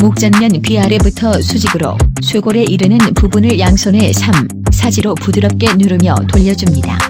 목전면 귀 아래부터 수직으로 쇄골에 이르는 부분을 양손에 3, 사지로 부드럽게 누르며 돌려줍니다.